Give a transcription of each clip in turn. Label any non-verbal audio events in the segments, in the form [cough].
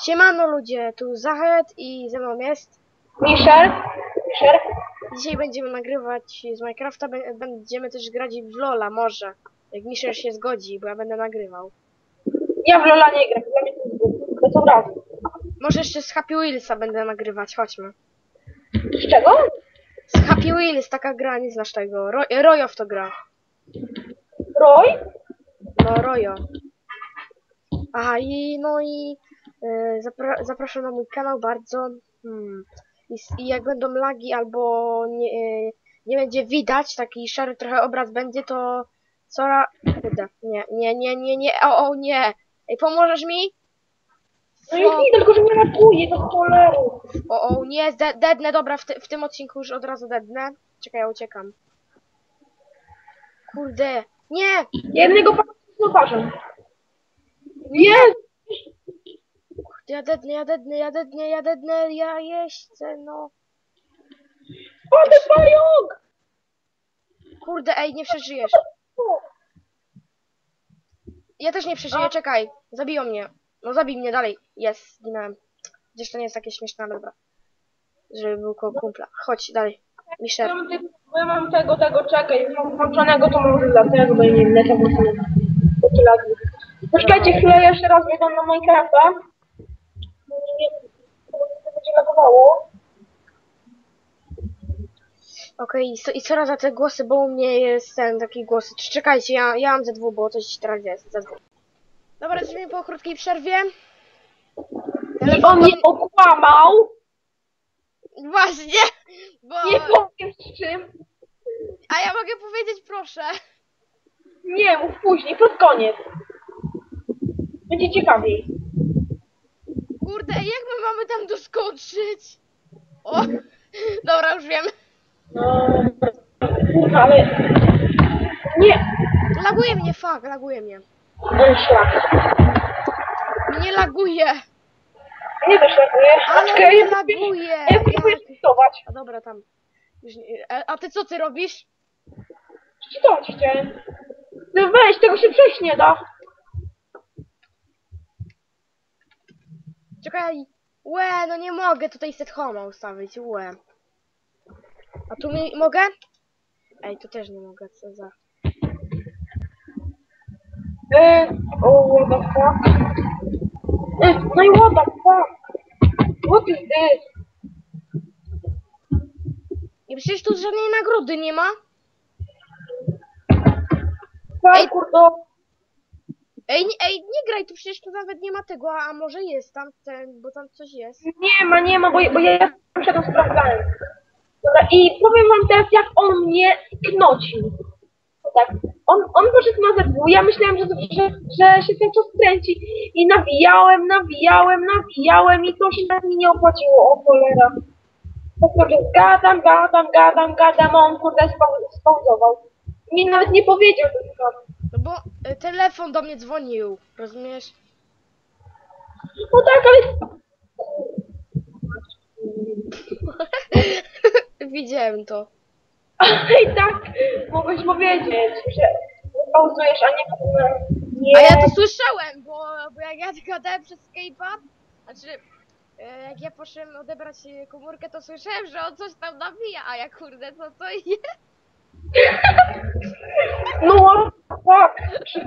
Siemano ludzie, tu Zachet i ze mną jest. Misher? Misher? Dzisiaj będziemy nagrywać z Minecrafta, bę- będziemy też grać w Lola, może. Jak Misher się zgodzi, bo ja będę nagrywał. Ja w Lola nie gram, dla mnie to. Bez obrazu. Może jeszcze z Happy Wheelsa będę nagrywać, chodźmy. Z czego? Z Happy Wheels, taka gra, nie znasz tego. Ro Rojo w to gra. Roy? No, Rojo. Aha, i no i zapra zapraszam na mój kanał bardzo. Hmm. I, I jak będą lagi albo nie, e, nie będzie widać, taki szary trochę obraz będzie, to co ra... Kurde, nie, nie, nie, nie, nie, o, o, nie. Ej, pomożesz mi? No już widzę, tylko że nie ratuje do cholery. O, o, nie, de dednę, dobra, w, w tym odcinku już od razu dednę. Czekaj, ja uciekam. Kurde, nie! Jednego pana z. Nie! Ja dednę, ja dednę, ja chcę, no. Ten pająk! Kurde, ej, nie przeżyjesz. Ja też nie przeżyję, czekaj. Zabiją mnie. No zabij mnie dalej. Jest, zginąłem. Gdzieś to nie jest takie śmieszne, ale dobra. Żeby był koło kumpla. Chodź dalej. Misher. Ja mam, tego, ja mam tego, tego, czekaj, mam włączonego, to może dlatego, bo nie wiem. Takie lagi. Poczekajcie chwilę, jeszcze raz wejdę na Minecrafta. Nie, to będzie lagowało. Okej, i co- i co raz za te głosy, bo u mnie jest ten taki głos. Czekajcie, ja, ja mam ze dwóch, bo coś teraz jest. Ze dwóch. Dobra, jesteśmy po krótkiej przerwie. I on mnie okłamał. Właśnie, bo... Nie powiem z czym. A ja mogę powiedzieć, proszę. Nie, mów później, pod koniec. Będzie ciekawiej. Kurde, jak my mamy tam doskoczyć? O, [laughs] dobra, już wiem. No, ale... Nie! Laguje mnie, fuck, laguje mnie. On szlak. Mnie laguje, Nie jak nie. ale mnie laguje. Ja próbuję czytować. A dobra, tam. Już nie... a, a ty co ty robisz? Czytować chciałem. No weź, tego się przejść nie da. Czekaj. Łe, no nie mogę tutaj set home ustawić, łe. A tu mi mogę? Ej, tu też nie mogę, co za... E, o, what the fuck. E, no i what the fuck. What is this? I przecież tu żadnej nagrody nie ma. Parkour do... Ej, nie, ej, nie graj, tu przecież tu nawet nie ma tego, a, może jest tam ten, bo tam coś jest. Nie ma, nie ma, bo, bo ja muszę to sprawdzałem. Dobra, i powiem wam teraz, jak on mnie knocił. No Tak, on, on poszedł na zewu, ja myślałem, że, że, że się ten czas kręci i nawijałem, nawijałem, nawijałem i to się tak mi nie opłaciło, o cholera. Tak sobie gadam, gadam, gadam, gadam, a on kurde spau- spauzował. Mi nawet nie powiedział tylko. No bo y, telefon do mnie dzwonił, rozumiesz? No tak, ale... [laughs] Widziałem to. Ale [laughs] i tak mogłeś powiedzieć, że pauzujesz, a nie... Nie. A ja to słyszałem, bo, bo jak ja gadałem przez Skype'a, znaczy e, jak ja poszedłem odebrać e, komórkę, to słyszałem, że on coś tam nawija, a ja kurde, co to jest? No fuck? [laughs]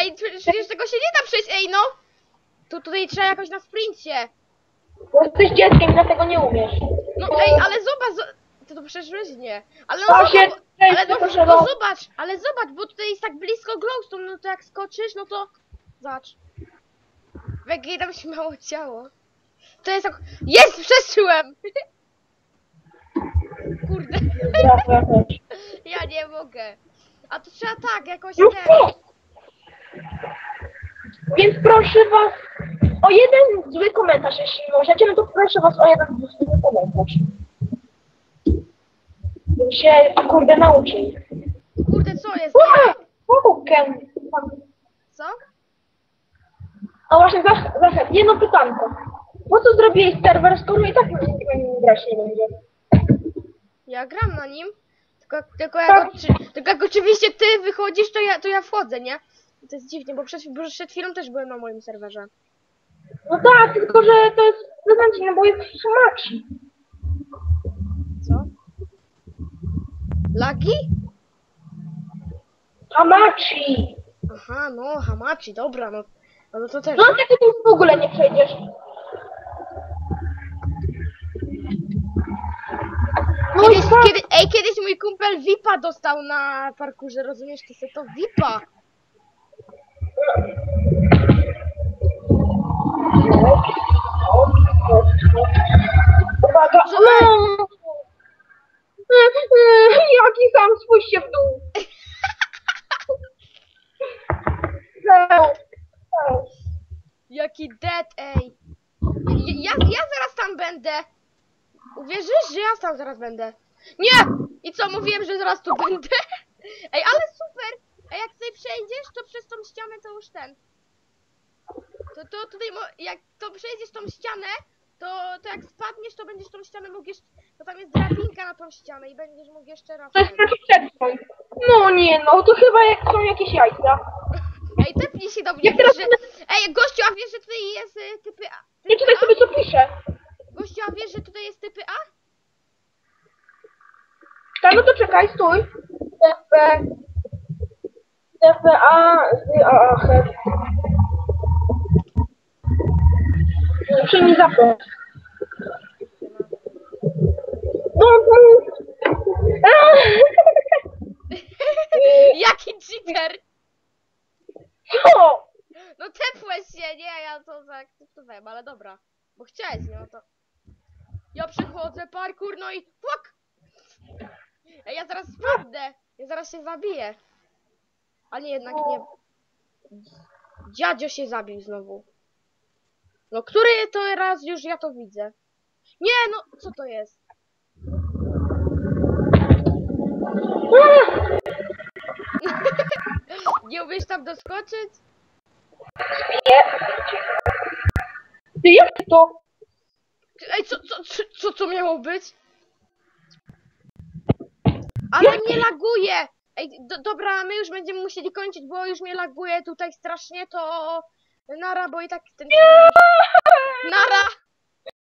Ej, przecież przecież tego się nie da przejść, ej no! Tu tutaj trzeba jakoś na sprincie. Bo jesteś dzieckiem, dlatego nie umiesz. No ej, ale zobacz, zo- ty to przeszłeś nie. Ale no To się zobacz, ale no, proszę, no no. zobacz, ale zobacz, bo tutaj jest tak blisko glowstone, no to jak skoczysz, no to zobacz. W jakiej tam się mało ciało. To jest tak... Jest! Przeszyłem! [laughs] Kurde, ja nie mogę. A to trzeba tak, jakoś Już ten... po! Więc proszę was o jeden zły komentarz, jeśli możecie, no to proszę was o jeden zły komentarz. Bym się, kurde, nauczył. Kurde, co jest? Ua! Łapkę. Co? A właśnie, Zach- jedno pytanko. Po co zrobiłeś serwer, skoro i tak nikt na nim grać nie będzie? Ja gram na nim. Tylko, tylko, jak, Tak. oczy, tylko jak oczywiście ty wychodzisz, to ja, to ja wchodzę, nie? to jest dziwnie, bo przed, bo przed chwilą też byłem na moim serwerze. No tak, tylko że to jest beznadziejne, bo jest smaci. Co? Lagi? Hamachi! Aha, no, Hamachi, dobra, no, no, no to też. No ty tu w ogóle nie przejdziesz. No i Kiedyś, tak, kiedy, ej, kiedyś mój kumpel VIPa dostał na parkurze, rozumiesz, to se to VIPa. Uwaga, no. Jaki sam, spójrzcie w dół. Jaki dead, ej. Ja, ja zaraz tam będę. Uwierzysz, że ja tam zaraz będę? Nie! I co, mówiłem, że zaraz tu będę? [laughs] Ej, ale super! A jak tutaj przejdziesz, to przez tą ścianę to już ten. To, to tutaj, jak to przejdziesz tą ścianę, to, to jak spadniesz, to będziesz tą ścianę mógł jeszcze... To tam jest drabinka na tą ścianę i będziesz mógł jeszcze raz... To jest checkpoint. No nie no, to chyba jak są jakieś jajca. [laughs] Ej, tepnij się do mnie, Jak teraz że... Ej, gościu, a wiesz, że tutaj jest y, typy A? Nie czytaj sobie co pisze. Gościu, a wiesz, że tutaj jest typy A? Tak, no to czekaj, stój. TP... TPA... Z, A, A, H. Muszę mi zapomnieć. No! [laughs] Jaki cheater! Co? No tepłeś się, nie, ja to zaakceptowałem, ale dobra. Bo chciałeś, no to... Ja przechodzę parkour, no i fuck! Ej, ja zaraz spadnę! Ja zaraz się zabiję. A nie, jednak nie. Dziadzio się zabił znowu. No, który to raz już ja to widzę? Nie, no, co to jest? [laughs] Nie umiesz tam doskoczyć? Ty jak to? Ej, co, co, co, co to miało być? Ale mnie laguje! Ej, do, dobra, my już będziemy musieli kończyć, bo już mnie laguje tutaj strasznie, to... Nara, bo i tak ten... Nara!